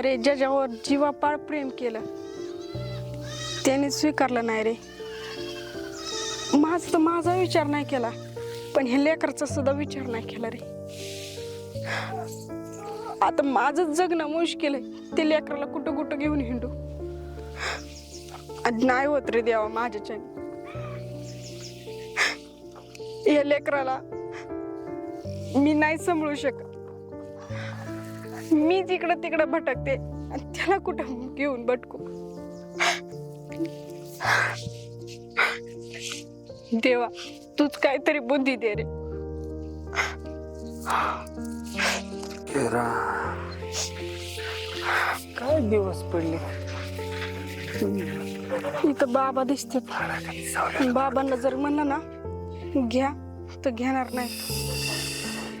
अरे ज्याच्यावर जीवापाड प्रेम केलं त्याने स्वीकारलं नाही रे. माझं तर माझा विचार नाही केला पण ह्या लेकराचा सुद्धा विचार नाही केला रे. आता माझं जगणं मुश्किल आहे ते लेकराला कुठं कुठं घेऊन हिंडू? नाही होत रे देवा माझ्याच्या. या लेकराला मी नाही सांभाळू शकत. मी जिकडं तिकडं भटकते आणि त्याला कुठं घेऊन भटकू? देवा तूच काहीतरी बुद्धी दे रे. काय दिवस पडले? इथं बाबा दिसतात. बाबांना जर म्हणलं ना घ्या तर घेणार नाही.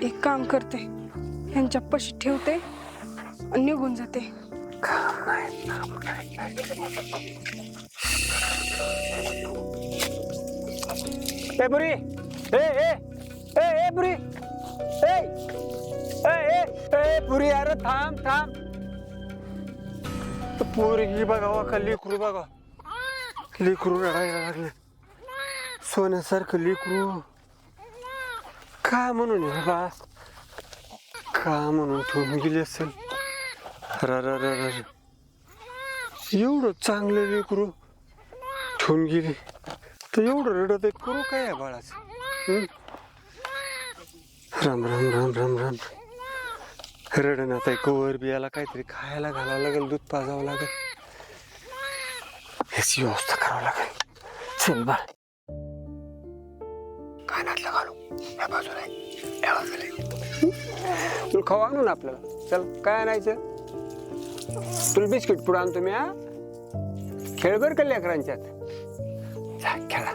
एक काम करते यांच्या पशी ठेवते. निघून जाते. ए बुरी. ए ए. ए ए बुरी. ए. ए ए. ए बुरी अरे थांब थांब. पोरगी ही बघावा का लेकरू बघा. लेकरू रडायला लागले. सोन्यासारखं लेकरू. का म्हणून हे बा? का म्हणून ठेवून गेली असेल? एवढं चांगलं लेकरू ठेवून गेली तर एवढं रडत आहे करू काय आहे बाळाचं? राम राम राम राम राम. रडण आता कवर बियाला काहीतरी खायला घालावं लागेल दूध पाजावं लागेल. ह्याची व्यवस्था करावं लागेल. चल बाळ. कानातलं घालू. या बाजूला. आहे, या बाजूला तुला खाऊ आणू ना आपल्याला. चल काय आणायचं? तुला बिस्किट पुढे आणतो मी हा? खेळ बर का लेकरांच्यात जा, खेळा.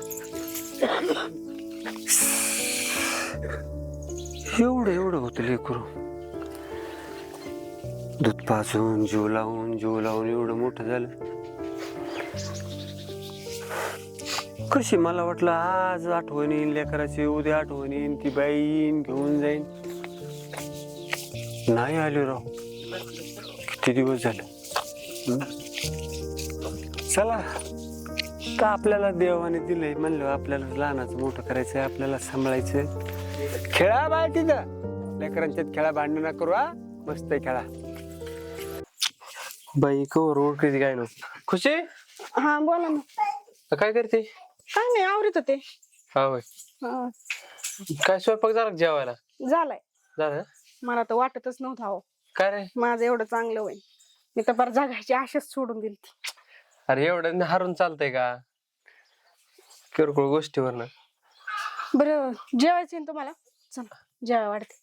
एवढं एवढं होतं लेकरू. दूध पाजून जीव लावून जीव लावून एवढं मोठं झालं. कशी मला वाटलं आज आठवण येईन लेकराची उद्या आठवण येईन ती बाई येईन घेऊन जाईन. नाही आले राव. किती दिवस झाले? चला. का आपल्याला देवाने दिलंय? म्हणलं आपल्याला लहानाचं मोठं करायचंय आपल्याला सांभाळायचंय. खेळा बाय तिथं. लेकरांच्यात खेळा भांडण ना करू हा. मस्त खेळा. बाई कवर ओळखीची काय ना खुशी? हा बोला ना. काय करते? काय नाही आवडत होते. हा होय. काय स्वयंपाक झाला जेवायला? झालाय. झालं? मला तर वाटतच नव्हतं काय रे? माझं एवढं चांगलं होईल मी तर बरं जगायची आशाच सोडून दिली अरे एवढं हारून चालतंय का? किरकोळ गोष्टीवर ना बरं जेवायचं ना तुम्हाला? चला जेवाय वाढते.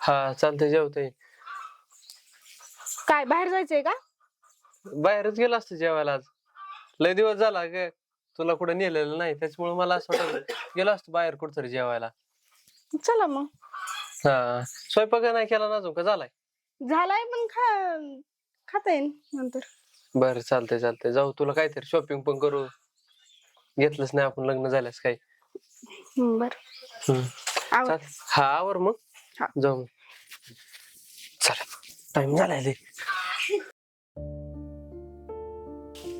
हा चालतंय जेवतंय. काय बाहेर जायचंय का? बाहेरच गेलो असतं जेवायला आज. लय दिवस झाला ग तुला कुठं नेलेलं नाही त्याच्यामुळे मला असं वाटत गेलो असतो बाहेर कुठतरी जेवायला. चला मग. हा स्वयंपाक नाही केला ना अजून का झालाय? झालाय पण खा खाता येईल नंतर बरं चालतंय चालतंय जाऊ तुला काहीतरी शॉपिंग पण करू घेतलंच नाही आपण लग्न झाल्यास काही हम्म, बरं हम्म. आवर. चाल हा आवर मग हा. जाऊ मग चला टाइम झालाय लय.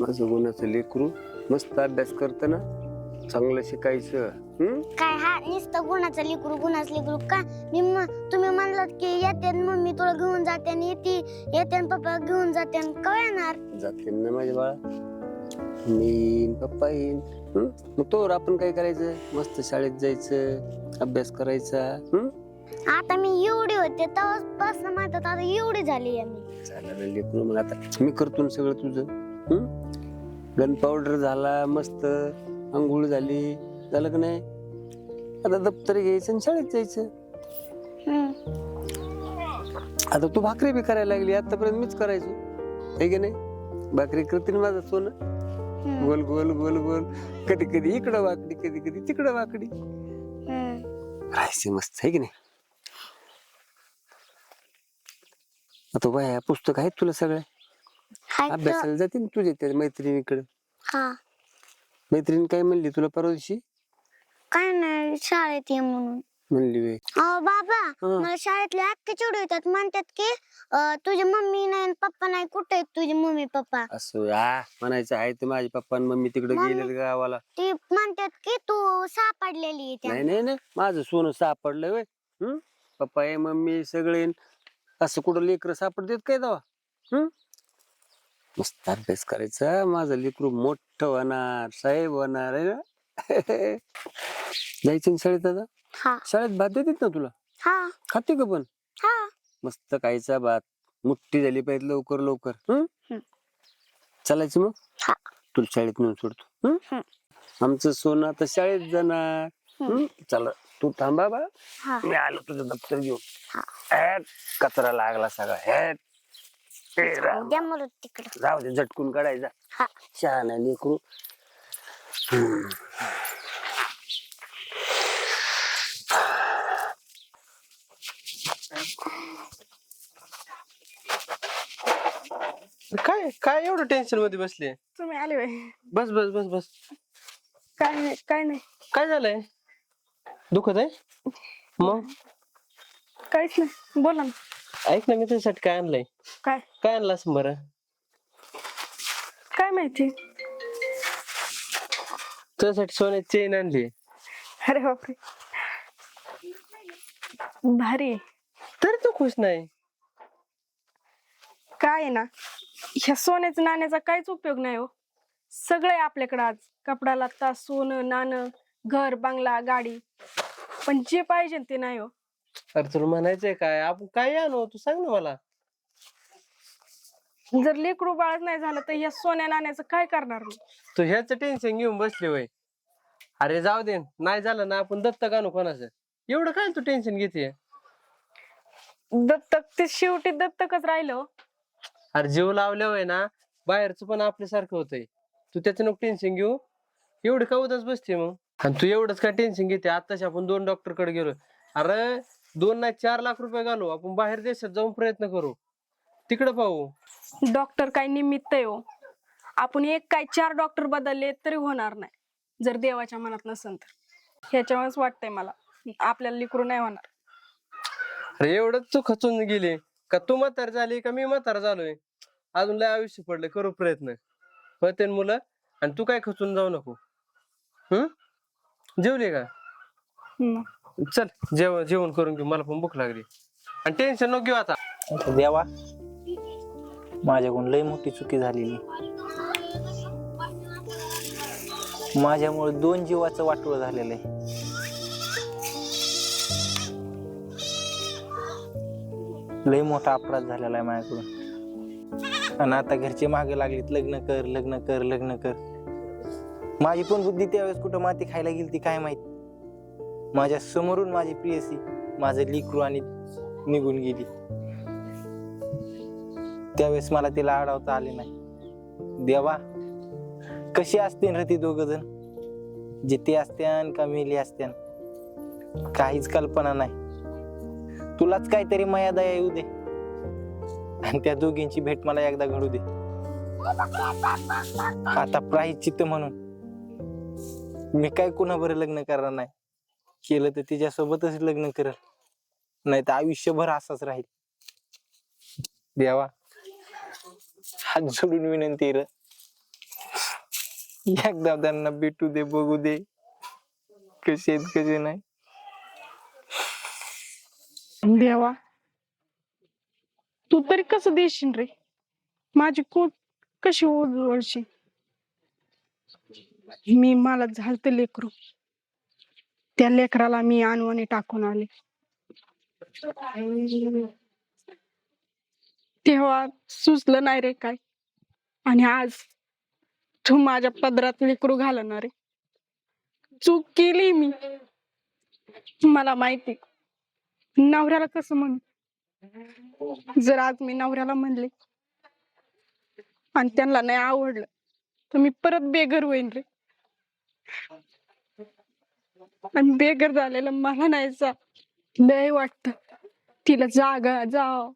माझं गुणाचं लेकरू मस्त अभ्यास करत ना चांगलं शिकायचं? काय हा नुसतं गुणाचं लिकरू गुणाच लिकरू का मी म- तुम्ही म्हणलात की येते मम्मी तुला घेऊन जाते आणि येते येते पप्पा घेऊन जाते कवा येणार जाते ना माझ्या बाळा मी येईन पप्पा येईन? मग तोवर आपण काय करायचं मस्त शाळेत जायचं अभ्यास करायचा? आता मी एवढी होते तेव्हापासून माहीत आता एवढी झाली आहे मी चालेल लेकरू मग आता मी करतो ना सगळं तुझं? गन पावडर झाला मस्त आंघोळ झाली झालं का नाही? आता दप्तर घ्यायचं आणि शाळेत जायचं. आता तू भाकरी बी करायला लागली आतापर्यंत मीच करायचो. आहे की नाही? भाकरी करते ना माझं सोनं. गोल गोल गोल गोल. कधी कधी इकडं वाकडी कधी कधी तिकडं वाकडी. राहायचे मस्त आहे की नाही? आता वह्या पुस्तक आहेत तुला सगळ्या? अभ्यासाला जाते ना तुझ्या त्या मैत्रिणीकडे. हा. मैत्रीण काय म्हणली तुला परवा दिवशी? काय नाही शाळेत ये म्हणून. म्हणली वे अहो बाबा हं. मला शाळेतले अख्खे चिडू येतात. म्हणतात की अं, तुझी मम्मी नाही आणि पप्पा नाही. कुठे आहेत तुझे मम्मी पप्पा? असं आ म्हणायचं आहे ते माझे पप्पा आणि मम्मी तिकडे मम्मी. गेलेले गावाला. ती म्हणतात की तू सापडलेली आहे त्या. नाही नाही नाही माझं सोनं सापडलं वय हम्म पप्पा आहे मम्मी सगळे असं कुठं लेकर सापडतात काय दवा हम्म मस्त अभ्यास करायचा माझं लेकरू मोठं होणार साहेब होणार आहे ना? जायचं ना शाळेत आता? हा. शाळेत भात देतात ना तुला? हा. खाते का पण? हा. मस्त खायचा भात. मुठ्ठी झाली पाहिजे लवकर लवकर. चालायचं मग? हा. तुला शाळेत नेऊन सोडतो. आमचं सोनं आता शाळेत जाणार. हम्म? चला तू थांबा बा. हा. मी आलो तुझं दप्तर घेऊन. हा. हॅट, कचरा लागला सगळा. हॅट राम. द्या मला तिकडं. जाऊ दे झटकून काढायचा हा. छान आहे लेकरू. हम्म. काय काय एवढं टेन्शनमध्ये बसली? तुम्ही आले बाई. बस बस बस बस. काय नाही काय नाही. काय झालंय? दुखत आहे? मग? काहीच नाही. बोला ना. ऐक ना मी तुझ्यासाठी काय आणलंय? काय? काय आणलास बरं? काय माहिती? तुझ्यासाठी सोन्याची चेन आणली. अरे बापरे. भारी आहे. तरी तू खुश नाही. काय आहे ना ह्या सोन्याचं नाण्याचा काहीच उपयोग नाही हो. सगळे आपल्याकडे आज कपडा लत्ता सोनं नाणं घर बंगला गाडी. पण जे पाहिजे ते नाही हो. अरे तुला म्हणायचंय काय? आपण काय आणू तू सांग ना मला. जर लेकरू बाळच नाही झालं तर ह्या सोन्या नाण्याचं काय करणार मी? तू ह्याच टेन्शन घेऊन बसली वय. अरे जाऊ दे नाही झालं ना आपण दत्तक आणू कोणाचं? एवढं काय तू टेन्शन घेते दत्तक ते शेवटी दत्तकच राहिलं हो. अरे जीव लावल्यावर ना बाहेरचं पण आपल्यासारखं होतंय. तू त्याचं नको टेन्शन घेऊ. एवढं का उदास बसते मग? आणि तू एवढंच काय टेन्शन घेते आताशी आपण दोन डॉक्टरकडे गेलो. अरे दोन नाही चार लाख रुपये घालू. आपण बाहेर देशात जाऊन प्रयत्न करू. तिकडे पाहू. डॉक्टर काय निमित्त आहे हो. आपण एक काय चार डॉक्टर बदलले तरी होणार नाही. जर देवाच्या मनात नसन तर. ह्याच्यामुळेच वाटतंय मला. आपल्याला लिकरू नाही होणार. अरे एवढंच तू खचून गेली. का तू म्हातार झाली का मी म्हातार झालोय? अजून लय आयुष्य पडलं करू प्रयत्न. होते मुलं आणि तू काय खचून जाऊ नको. हम्म जेवली का? हम्म. चल जेवण जेवण करून घेऊ. मला पण भूक लागली. आणि टेन्शन नको घेऊ आता. आता देवा माझ्याकडून लई मोठी चुकी झालेली. माझ्यामुळे दोन जीवाचं वाटोळ झालेलं आहे. लई मोठा अपराध झालेला आहे माझ्याकडून. आणि आता घरचे मागे लागलीत लग्न कर लग्न कर लग्न कर. माझी पण बुद्धी त्यावेळेस कुठं माती खायला गेली ती काय माहिती? माझ्या समोरून माझी प्रियसी माझं लिकरू आणि निघून गेली. त्यावेळेस मला तिला अडवता आले नाही. देवा कशी असते रे ती दोघ जण? जिथे असत्यान का मेली असत्यान. काहीच कल्पना नाही. तुलाच काहीतरी माया दया येऊ दे. आणि त्या दोघींची भेट मला एकदा घडू दे. आता प्रायश्चित्त म्हणून मी काय कुणा बरं लग्न करणार नाही? केलं तर तिच्यासोबतच लग्न करेल. नाही तर आयुष्यभर असाच राहील. देवा. हात जोडून विनंती र. एकदा त्यांना भेटू दे बघू दे. कसे आहेत कसे नाही. देवा. तू तरी कसं देशील रे? माझी कोट कशी ओळशी मी मला झालत लेकरू. त्या लेकराला मी आणवाने टाकून आले. तेव्हा सुचलं नाही रे काय? आणि आज तू माझ्या पदरात लेकरू घालणार रे चूक केली मी. मला माहिती नवऱ्याला कसं म्हणू? जर आज मी नवऱ्याला म्हणले आणि त्यांना नाही आवडलं तर मी परत बेघर होईन रे. आणि बेघर झालेलं मला नाही जा लय वाटत. तिला जागा जाव.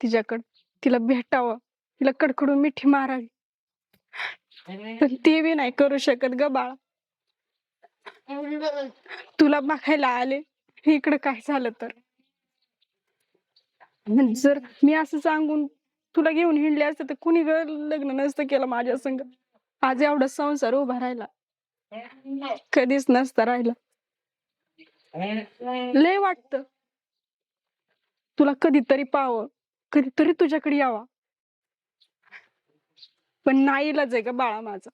तिच्याकडं तिला भेटावं. तिला कडकडून मिठी मारावी. पण ते बी नाही करू शकत ग बाळा. तुला बघायला आले इकडं काय झालं तर? जर मी असं सांगून तुला घेऊन हिंडले असते तर कुणी ग लग्न नसतं केलं माझ्या संग? आज एवढा संसार उभा राहिला. कधीच नसता राहिला. लय वाटत. तुला कधीतरी पाहावं कधीतरी तुझ्याकडे यावा. पण नाही इलाज आहे का बाळा माझा.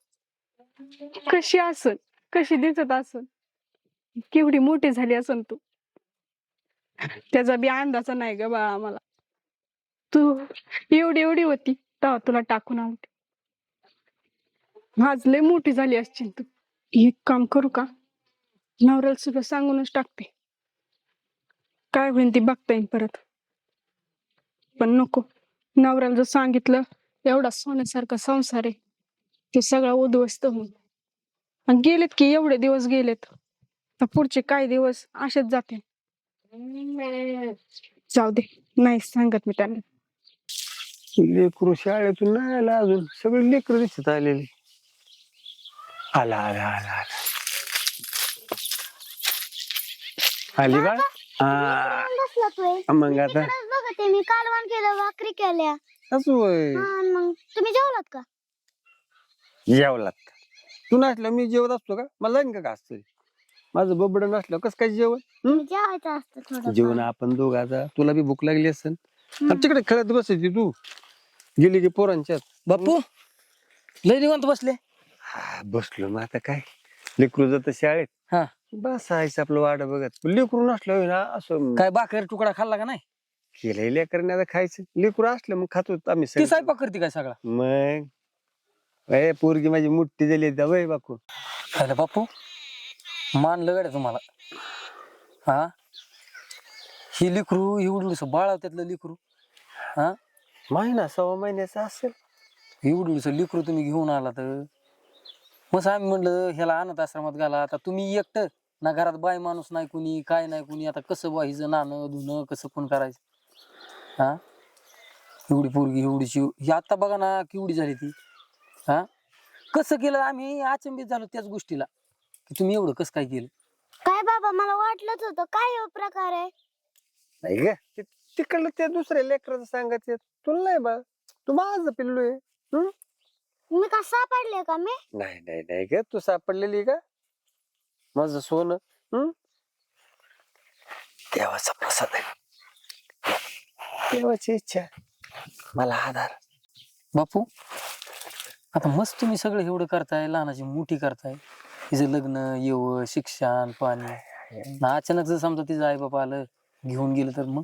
कशी असन कशी दिसत असन. केवढी मोठी झाली असन तू. त्याचा बी अंदाजा नाही ग बाळा मला. तू एवढी एवढी होती तेव्हा तुला टाकून आणते. आज लय मोठी झाली असशील तू. एक काम करू का? नवऱ्याला सुद्धा सांगूनच टाकते. काय होईल ती बघता येईल परत. पण नको. नवऱ्याला जर सांगितलं एवढा सोन्यासारखा संसार आहे. ते सगळं उद्ध्वस्त होऊन आणि गेलेत की एवढे दिवस गेलेत. तर पुढचे काही दिवस असेच जाते जाऊ दे. नाही सांगत मी त्यांना. लेकरू शाळेतून नाही आला अजून. सगळे लेकरं दिसत आलेले. आला आला आला आला. आली बा हा बसला तू मग आता? बघते. मी कालवण केलं भाकरी केल्या. असं होय. हा, आणि मग तुम्ही जेवलात का? जेवलात का? तू नसलं मी जेवत असतो का? मला जाईन का का असतं माझं बबड नसलं कसं काय जेवण? जेवायचं असतं थोडं जेवण आपण दोघं आता. तुला बी भूक लागली असेल. आणि तिकडे खेळत बसायची तू. गेली की पोरांच्यात बापू लय निवांत बसले. हा बसलो मग आता काय? लेकरू जात शाळेत. हा. बसायचं आपलं वाट बघत. लेकरू नसलं ना असं काय भाकर तुकडा खाल्ला का नाही? केलंय लेकरने आता खायचं. लेकरू असलं मग खातो आम्ही ती सगळे. स्वयंपाक करते काय सगळा? मग? ए पोरगी माझी मोठी झाली दवाई बाकू. अरे बापू मानलं गाड्या तुम्हाला. हा? ही लिकरू एवढं बाळावत्यातलं लिकरू. हा? महिना सव्वा महिन्याचा असेल. एवढं लिकरू तुम्ही घेऊन आला तर. मग आम्ही म्हणलं ह्याला अनाथ आश्रमात घाला. आता तुम्ही एकटं ना घरात बाय माणूस नाही कुणी काय नाही कुणी. आता कसं बा हिचं नाणं धुणं कसं पण करायचं. हा? एवढी पोरगी एवढीची ही आता बघा ना केवढी झाली ती. हा? कसं केलं आम्ही? अचंबित झालो त्याच गोष्टीला. की तुम्ही एवढं कसं काय केलं? काय बाबा मला वाटलंच होतं. काय हो प्रकार आहे? नाही ग ते- तिकडलं त्या दुसऱ्या लेकराचं सांगायचं. तुला नाही बा. तू माझं पिल्लू आहे. हं? मी का सापडले का मी? नाही नाही नाही ग. तू सापडलेली का? माझं सोनं हं? देवाचा प्रसाद आहे. देवाची इच्छा मला आधार. बापू आता मस्त तुम्ही सगळं एवढं करताय लहानाची मोठी करताय. तिचं लग्न येव शिक्षण पाणी. अचानक जर समजा तिचं आई बाबा आलं घेऊन गेलं तर मग?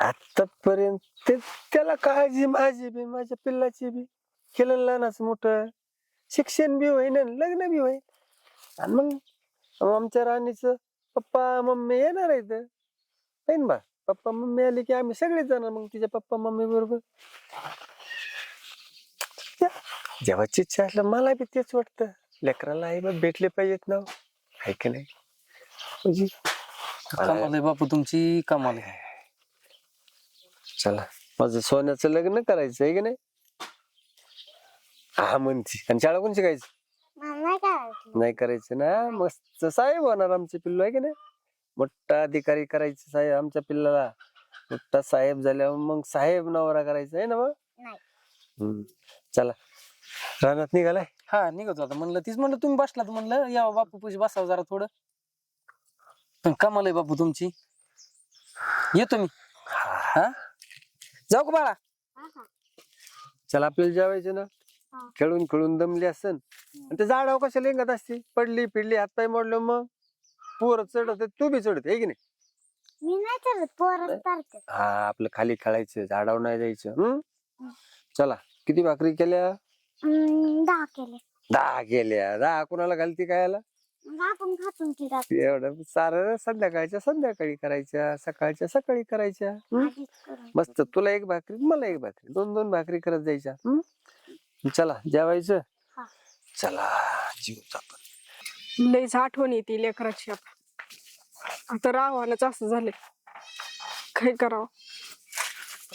आतापर्यंत ते त्याला काळजी माझी बी माझ्या पिल्लाची बी. केलं लहानाचं मोठं. शिक्षण बी होईन आणि लग्न बी होईन. आणि मग आमच्या राणीचं पप्पा मम्मी येणार आहेत. होईन बा. पप्पा मम्मी आले की आम्ही सगळेच जाणार मग तिच्या पप्पा मम्मी बरोबर. जेव्हाची इच्छा असलं मला बी तेच वाटतं. लेकराला आई बाप भेटले पाहिजेत ना आहे की नाही? म्हणजे कमाल आहे बापू तुमची कमाल आहे. चला माझं सोन्याचं लग्न करायचं आहे की नाही? हा म्हणती. आणि शाळा कोण शिकायचं नाही करायचं. नाही करायचं ना? मस्त साहेब होणार आमचे पिल्लू आहे की नाही? मोठा अधिकारी करायचं साहेब आमच्या पिल्लाला. मोठा साहेब झाल्यावर मग साहेब नवरा करायचा आहे ना मग? नाही. हम्म. चला. रानात निघालाय? हा निघत होता म्हणलं तीच म्हणलं तुम्ही बसलात म्हणलं. या बापू पुशी बसावं जरा थोडं. पण कमाल आहे बापू तुमची. येतो मी. हा? जाऊ का बाळा. चला आपल्याला जेवायचं ना. खेळून खेळून दमली असन. आणि ते झाडावर कशा लेंगत असते? पडली पिडली हातपाय मोडलं मग. पोर चढत तू बी चढत आहे की नाही? मी हा आपलं खाली खेळायचं झाडावर नाही जायचं. हम्म. चला किती भाकरी केल्या? दहा केले. दहा केल्या. दहा कोणाला घालती खायला? मग आपण खातून की रात एवढं सारं संध्याकाळच्या संध्याकाळी करायच्या सकाळच्या सकाळी करायच्या. हम्म? आधीच करून मस्त तुला एक भाकरी मला एक भाकरी. दोन दोन भाकरी करत जायच्या. हम्म? चला जेवायचं. चला जीव लईच आठवण येते लेकराची आता. आता असं झालंय. काय करावं?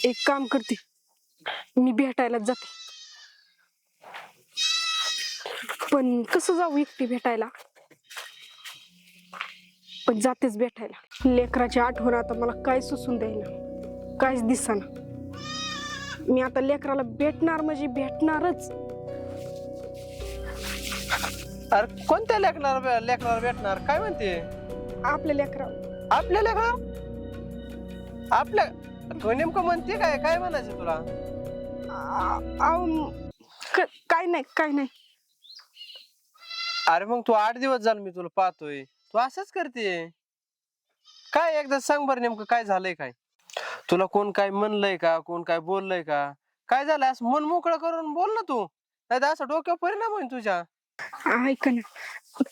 एक काम करते. मी भेटायलाच जाते. पण कसं जाऊ एकटी भेटायला? पण जातेच भेटायला. लेकराची आठवण आता मला काय सुसून देईना. काहीच दिसाना. मी आता लेकराला भेटणार म्हणजे भेटणारच. अरे कोणत्या लेकराला लेकराला भेटणार? काय म्हणते? आपल्या लेकरा आपल्या लेकरा आपल्या तो नेमकं म्हणते काय? काय म्हणायचं तुला? काय नाही काय नाही. अरे मग तू आठ दिवस झालं मी तुला पाहतोय. तू असंच करते? काय एकदा सांग बरं नेमकं काय झालंय काय? तुला कोण काय म्हणलंय का? कोण काय बोललंय का? काय झालं? असं मन मोकळं करून बोल ना तू. नाही असं डोक्यावर परिणाम होईल तुझ्या. ऐका ना.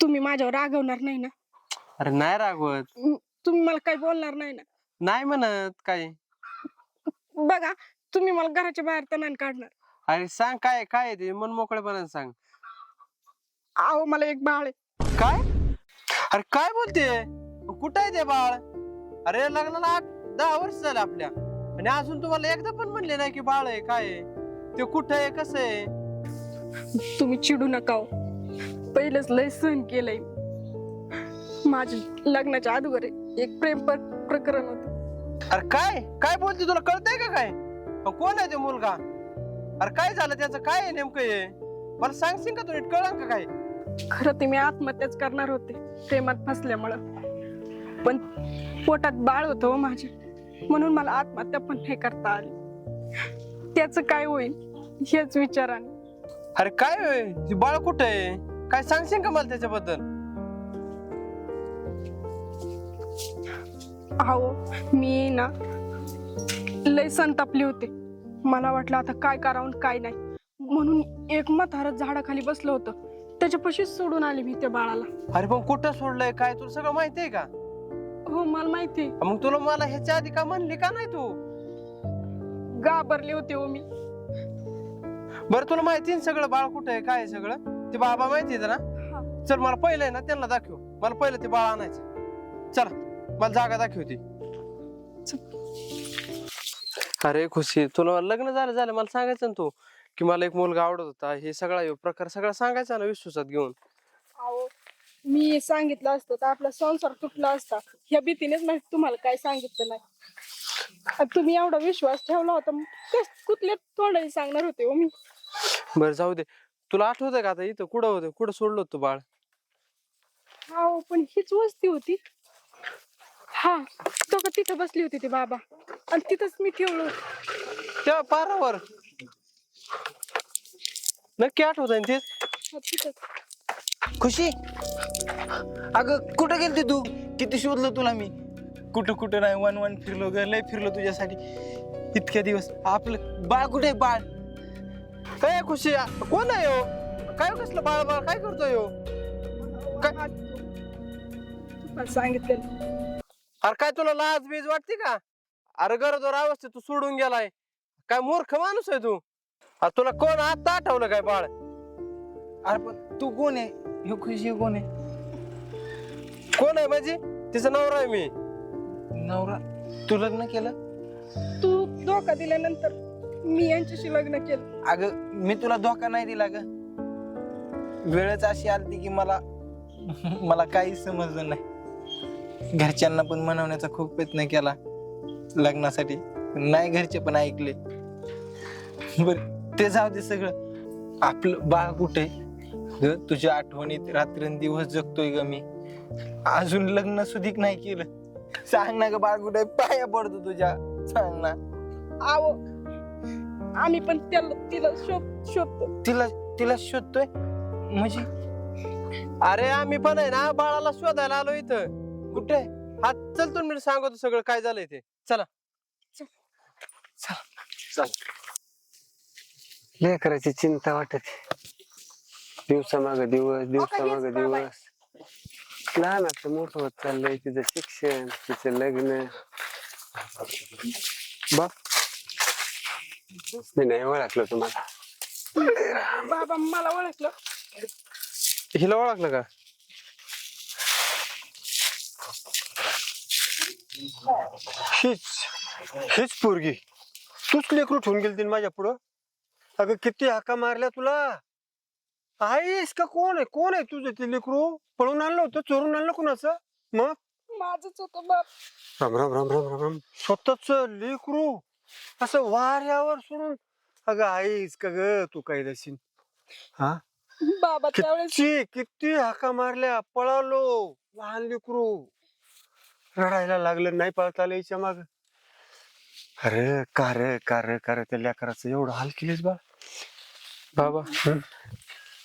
तुम्ही माझ्यावर रागवणार नाही ना? अरे नाही रागवत. तुम्ही मला काही बोलणार नाही ना? नाही म्हणत काय बघा तुम्ही मला घराच्या बाहेर तर नाही काढणार. अरे सांग काय काय आहे ते? मन मोकळेपणाने सांग. अहो मला एक बाळ आहे. काय? अरे काय बोलते कुठं आहे ते बाळ? अरे लग्नाला आठ दहा वर्ष झाले आपल्या. आणि अजून तुम्हाला एकदा पण म्हणले नाही की बाळ आहे काय आहे? ते कुठं आहे कसं आहे? तुम्ही चिडू नका हो. पहिलेच लय सहन केलंय. माझ्या लग्नाच्या अगोदर एक प्रेम प्र- प्रकरण होत. अरे काय? काय बोलते तुला? कळतंय का काय? कोण आहे ते मुलगा? अरे काय झालं त्याचं? काय आहे नेमकं हे? मला सांगशील का तू? नीट कळलं का काय? खरं ते मी आत्महत्याच करणार होते प्रेमात फसल्यामुळं. पण पोटात बाळ होतं हो माझ्या. म्हणून मला आत्महत्या पण नाही करता आली. त्याच काय होईल हेच विचाराने. अरे काय होय? ते बाळ कुठं आहे? काय सांगशील का मला त्याच्याबद्दल? अहो मी ना लय संतापली होते. मला वाटलं आता काय करावं काय नाही. म्हणून एक म्हातारं झाडाखाली बसलं होतं. त्याच्यापाशीच सोडून आले मी त्या बाळाला. अरे पण कुठं सोडलंय? काय? तुला सगळं माहिती आहे का? हो मला माहिती मग तुला मला ह्याच्या आधी का म्हणली का नाही तू? घाबरले होते हो मी. बरं तुला माहिती ना सगळं बाळ कुठं आहे काय आहे सगळं? ते बाबा माहिती आहे ना. चल मला पहिलं आहे ना त्यांना दाखव. मला पहिलं ते बाळ आणायचं चला मला जागा दाखवते अरे खुशी तुला लग्न झालं झालं. मला सांगायचं ना तू की मला एक मुलगा आवडत होता. हे सगळा ह्यो प्रकार सगळा सांगायचा ना विश्वासात घेऊन? मी सांगितलं असतं तर आपला संसार तुटला असता. ह्या भीतीनेच मी तुम्हाला काय सांगितलं नाही. तुम्ही एवढा विश्वास ठेवला होता मग कस कुठल्या तोंडाने सांगणार होते हो मी? बरं जाऊ दे. तुला आठवतंय का आता इथं कुठं होतं? कुठं सोडलं होतं तू बाळ? हो पण हीच वस्ती होती. हा तो का तिथं बसली होती ती बाबा. आणि तिथंच मी ठेवलं होतं. त्या पारावर. नक्की आठवत आहे तेच? हा, तिथंच. खुशी? अगं कुठं गेलती तू? किती शोधलं तुला मी? कुठं कुठं नाही वन वन फिरलो ग लय फिरलो तुझ्यासाठी. इतक्या दिवस. आपलं बाळ कुठे बाळ? काय खुशी? कोण आहे हो? काय हो, कसलं बाळ बाळ? काय करतोय हो? काय? सांगितलं अरे काय तुला लाज बीज वाटते का? अरे गरजवर अवस्थेत तू सोडून गेलाय. काय मूर्ख माणूस आहे तू. अरे तुला कोण आता आठवलं काय बाळ? अरे पण तू कोण आहे? ह्यो खुशी कोण आहे? कोण आहे माझी तिचं नवरा आहे मी. नवरा? तू लग्न केलं? तू धोका दिल्यानंतर मी यांच्याशी लग्न केलं. अगं मी तुला धोका नाही दिला ग. वेळच अशी आलती की मला मला काहीच समजलं नाही. घरच्यांना पण मनवण्याचा खूप प्रयत्न केला. लग्नासाठी. नाही घरचे पण ऐकले. बर ते जाऊ दे सगळं. आपलं बाळ कुठे? ग तुझ्या आठवणीत रात्रंदिवस जगतोय ग मी. अजून लग्न सुधीक नाही केलं. सांग ना ग बाळ कुठे पाया पडतो तुझ्या. सांग ना. आव आम्ही पण त्याला तिला शोध शोधतो. तिला तिला शोधतोय? म्हणजे? अरे आम्ही पण आहे ना बाळाला शोधायला आलो इथं. कुठे? हा चल तुम्ही मी सांगतो सगळं काय झालंय ते. चला. लेकराची चिंता वाटत. दिवसामाग दिवस दिवसामाग दिवस. लहानाचं मोठं होत चाललंय तिचं शिक्षण तिचं लग्न. बघ. मी नाही ओळखलं तुम्हाला. बाबा मला ओळखलं. हिला ओळखलं का? हीच हीच पोरगी. तूच लेकरू ठेवून गेलती ना माझ्या पुढं? अगं किती हाका मारल्या तुला. आहेस का? कोण आहे? कोण आहे तुझं ते लेकरू? पळून आणलं होतं चोरून आणलं कुणाचं? मग? माझंच होतं बाप. राम राम राम राम राम राम. स्वतःच लेकरू. असं वाऱ्यावर सोडून. अगं आईस का ग तू काय दशीन हा? बाबा त्यावेळेस किती किती हाका मारल्या? पळालो. लहान लेकरू. रडायला लागलं नाही पळता आलं हिच्या माग. अरे का रे का रे का रे त्या लेकराचं एवढं हाल केलीस बा? बाबा.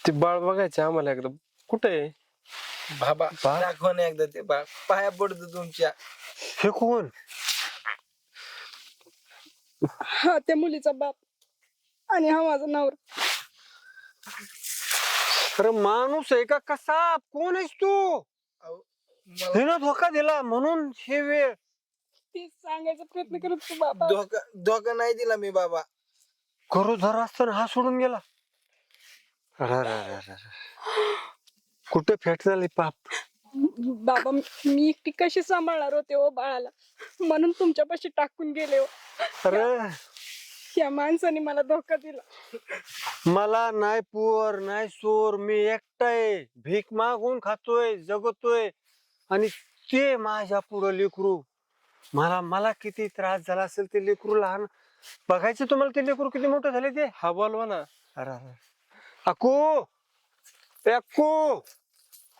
ते बाळ बघायचे आम्हाला एकदा. कुठे आहे? बाबा बा- दाखव ना एकदा ते बा पाया पडतो तुमच्या. हे कोण? हा त्या मुलीचा बाप आणि हा माझा नवरा. अरे माणूस आहे का? कसा? कोण आहेस तू? मला हिनं धोका दिला म्हणून हे वेळ. ते सांगायचा प्रयत्न करत होतो बाबा. धोका धोका नाही दिला मी बाबा. करू धर असताना हा सोडून गेला अरे अरे अरे अरे अरे. कुठे फेट झाली पाप बाबा मी एकटी कशी सांभाळणार होते हो बाळाला म्हणून तुमच्यापाशी टाकून गेले हो अरे या माणसाने मला धोका दिला मला नाही पुअर नाही सोर मी एकटाय भीक मागून खातोय जगतोय आणि ते माझ्या पुढं लेकरू मला मला किती त्रास झाला असेल ते लेकरू लहान बघायचं तुम्हाला ते लेकरू किती मोठं झाले ते हा बोलवा ना अरे अरे अक्कू ए अक्कू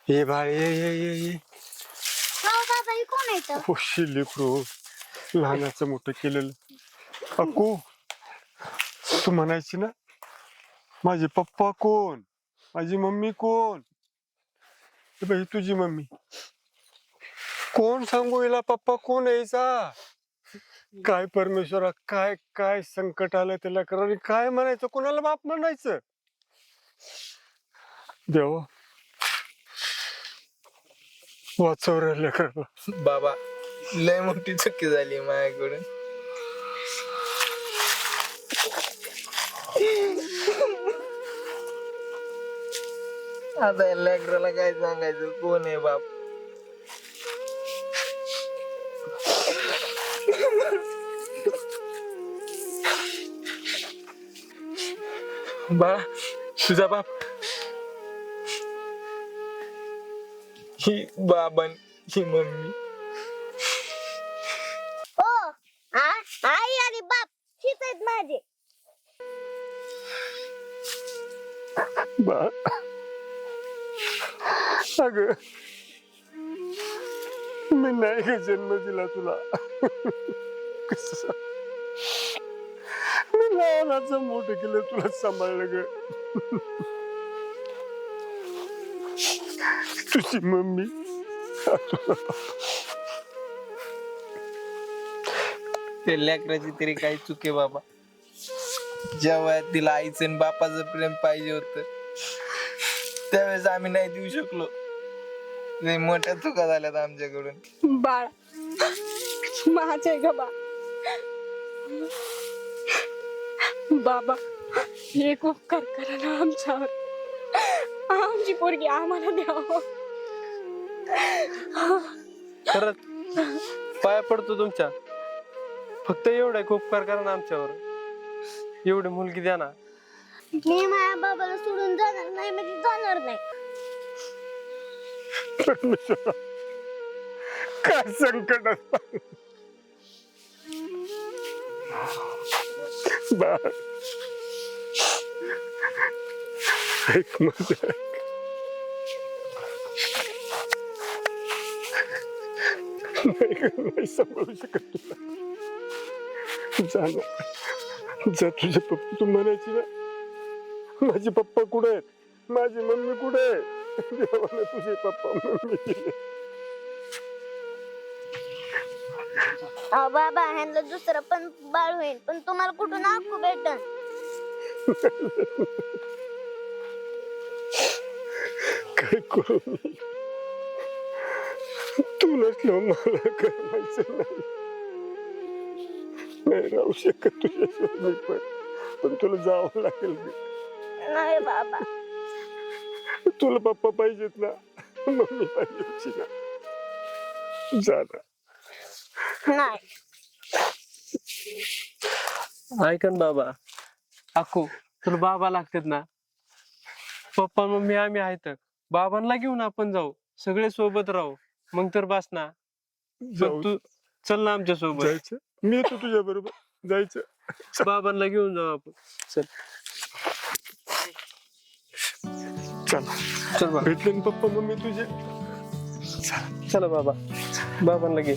ये बाळ ये ये ये ये हो बाबा ही कोण आहे इथं? खुशी लेकरू लहानाचं मोठं केलेलं. अक्कू तू म्हणायची ना? माझे पप्पा कोण? माझी मम्मी कोण? हे बाई तुझी मम्मी. कोण सांगू हिला पप्पा कोण यायचा? काय परमेश्वरा काय काय संकट आलं त्याला कारण काय म्हणायचं? कोणाला बाप म्हणायचं? देवा. वाचव रे बाबा लय मोठी चुकी झाली माझ्याकडून. आता लेकराला काय सांगायचं? कोण आहे बाप? बाळा तुझा बाप ही बाबा ही मम्मी ओ आ आई आणि बाप हीच आहेत माझे बा अग मी नाही जन्म दिला तुला कस मोठं केलं तुला सांभाळलं ग. तुझी मम्मी. ते लेकराची तरी काही चुके बाबा. जेव्हा तिला आईचं आणि बापाचं प्रेम पाहिजे होत त्यावेळेस आम्ही नाही देऊ शकलो. मोठ्या चुका झाल्यात आमच्याकडून. बाळ माझे आहे ग बा बाबा एक उपकार करा ना आमच्यावर. आमची पोरगी आम्हाला द्यावं. खरंच पाया पडतो तुमच्या. फक्त एवढा एक उपकार करा ना आमच्यावर. एवढी मुलगी द्या ना. मी माझ्या बाबाला सोडून जाणार नाही म्हणजे जाणार नाही. परमेश्वरा काय संकट असतं? बा ऐक माझं ऐक. नाही ग, नाही सांभाळू शकत तुला जा जा तुझे पप्पा तू म्हणायची ना माझे पप्पा कुठे आहेत माझी मम्मी कुठे आहे देवाने तुझे पप्पा मम्मी अहो बाबा ह्यांना दुसरं पण बाळ होईल पण तुम्हाला कुठून आखू भेटन? काय करू? मी तू नसलो मला करायचं नाही. नाही राहू शकत तुझ्याशिवाय मी पण. पण तुला जावं लागेल. नाही बाबा. तुला पप्पा पाहिजेत ना. मम्मी पाहिजे होती ना. जा ना. नाही. ऐकन बाबा. अक्कू तुला बाबा लागतात ना. पप्पा मम्मी आम्ही आहेत. बाबांना घेऊन आपण जाऊ. सगळे सोबत राहू. मग तर बस ना. जाऊ. तू चल ना आमच्यासोबत. जायचं? मी येतो तुझ्या बरोबर. जायचं. बाबांना घेऊन जाऊ आपण. चल. चल. चल बाबा भेटले ना पप्पा मम्मी तुझे. चला बाबा. बाबांना घे.